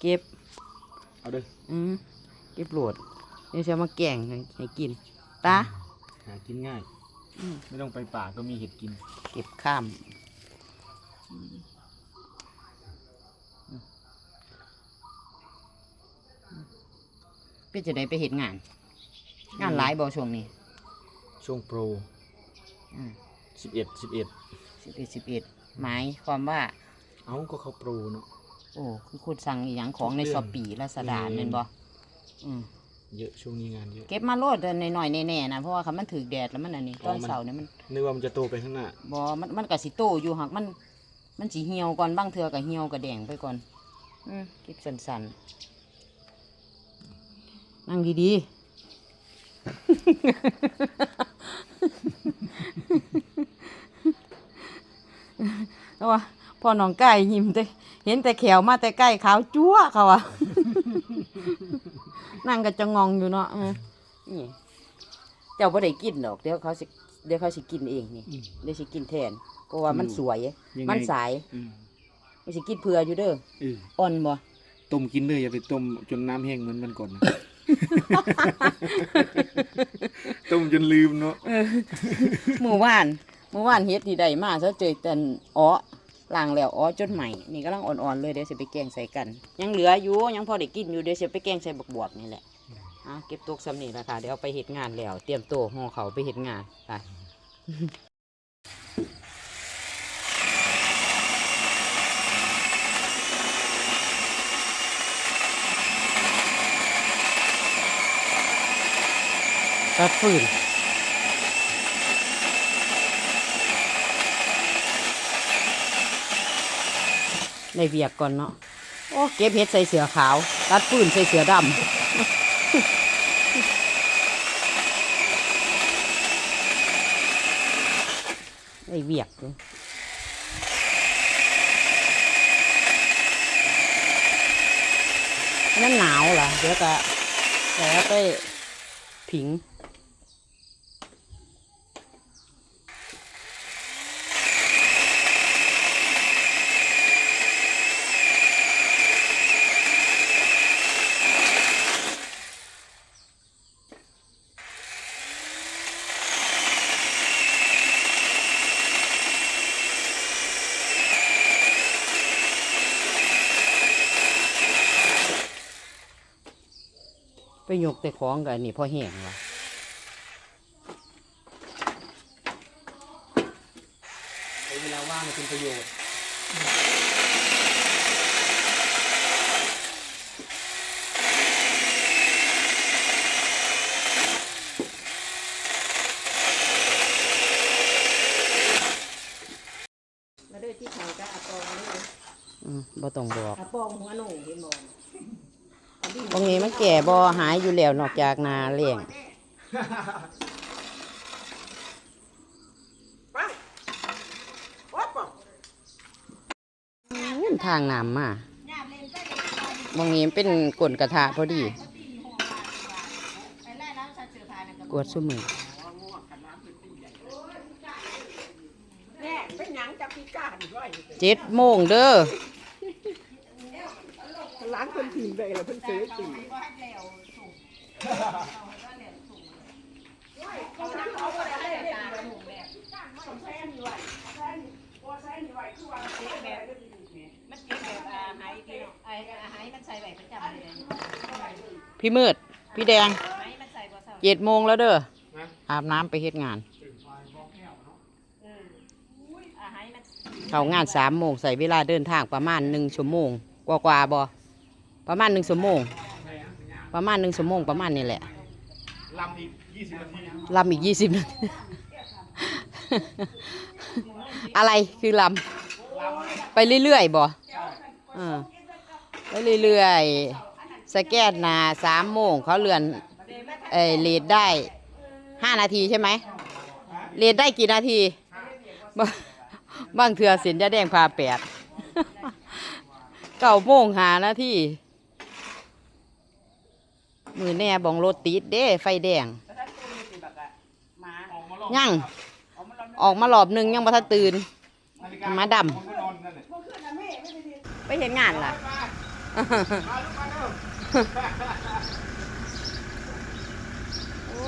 เก็บ เอาเด้ออืมเก็บโหลดนี่จะมาแกงให้ให้กิน ตา หากินง่าย อืม ไม่ต้องไปป่าก็มีเห็ดกิน เก็บข้ามอืมอืมเป็นจะได้ไปเห็นงาน งานหลายบ่ช่วงนี้ช่วงโปรอืมสิบเอ็ดสิบเอ็ดสิบเอ็ดสิบเอ็ดหมายความว่า เอ้าก็เขาโปรเนาะ โอ้คือคุณสั่งอหย่างของในทุกเดืสอนปีลาสดาอืม เม่นบ่อืมเยอะช่วงนี้งานเยอะ เก็บมาโลดในหน่อยๆแน่ๆนะเพราะว่าคันมันถือแดดแล้วมันอันนี้อ๋ตออนมันเสาร์เนี่ยมันนึกว่ามันจะโตไปข้างหน้าบ่มันมันก็สิโตอยู่หักมัน มันสิเหี่ยวก่อนบางเทื่อก็เหี่ยวก็แดงไปก่อน อืมเก็บสั้นๆนั่งดีๆ แล้วว่า พอน้องไก่ยิ้มแต่เห็นแต่แขวมาแต่ใกล้ขาวจั๊วเขาอะ นั่งก็จะงองอยู่เนาะเออนี่เจ้าบ่ได้กินดอก เดี๋ยวเขาสิเดี๋ยวเขาสิกินเองนี่อืม เดี๋ยวสิกินแทนเพราะว่ามันอืมสวย ยังไงมันสายอืมไม่สิกินเผื่ออยู่เด้อเอออ่อนบ่ ต้มกินเลยอย่าไปต้มจนน้ำแห้งเหมือนมันก่อนนะ ต้มจนลืมเนาะ เมื่อวานเมื่อวานเฮ็ดที่ใดมาซะเจอแต่นอ้อ ล้างแล้วอ้อจนใหม่นี่กำลังอ่อนๆเลยเดี๋ยวสิไปแกงใส่กัน ยังเหลืออยู่ยังพอได้กินอยู่เดี๋ยวสิไปแกงใส่บักบวบนี่แหละเอาเก็บตกซ้ำนี่ละค่ะเดี๋ยวไปเฮ็ดงานแล้ว เตรียมตัวห่อเขาไปเฮ็ดงานไปตัดฟืน ในเวียกก่อนเนาะโอ้เก็บเห็ดใส่เสือขาว ตัดฟืนใส่เสือดำในเวียกเลยนั่นหนาวเหรอเดี๋ยวก็เดี๋ยวไปผิง ไปยกแต่ของกันนี่พอแห้งว่ะเวลาว่างเป็นประโยชน์มาด้วยที่เขาก็อาปองเลยอืมบ่ต้องบอกอาปองหัวโหนเห็นบ่ ตรงนี้มันแก่บ่หายอยู่แล้วนอกจากนาเลี้ยงอื้อทางน้ำมาบางนี้มันเป็นกลนกระทะพอดี กวดซุมือแน่เป็นหยังจับพิการไว้เจ็ดโมงเด้อ ล้างคนถิ่นไปแล้วเพิ่นซื้อตีมันเก็บแบบอาหายที่ไอ้อาหายมันใส่ไว้ประจำเลยพี่มืด พี่แดงไม้มันใส่บ่เศร้าเจ็ดโมงแล้วเด้ออาบน้ำไปเฮ็ดงานอาหายมัน เข้างานสามโมงใส่เวลาเดินทางประมาณหนึ่งชั่วโมง กว่ากว่าๆบ่ ประมาณหนึ่งชั่วโมง ประมาณหนึ่งชั่วโมงประมาณนี้แหละลำอีกยี่สิบนาทีลำอีกยี่สิบนาทีอะไรคือลำไปเรื่อยๆบ่เออไปเรื่อยๆสแกนหนาสามโมงเขาเลื่อนเอยเลดได้ห้านาทีใช่ไหมเลดได้กี่นาทีบางบางเถื่อเสียนยาแดงพาแปดเก้าโมงหานาที มือแน่บองรถติดเด้ ไฟแดง ยัง ออกมารอบหนึ่งยังมาทันตื่นมาดำไปเห็นงานล่ะเอมาลูกมาเร็วโอ้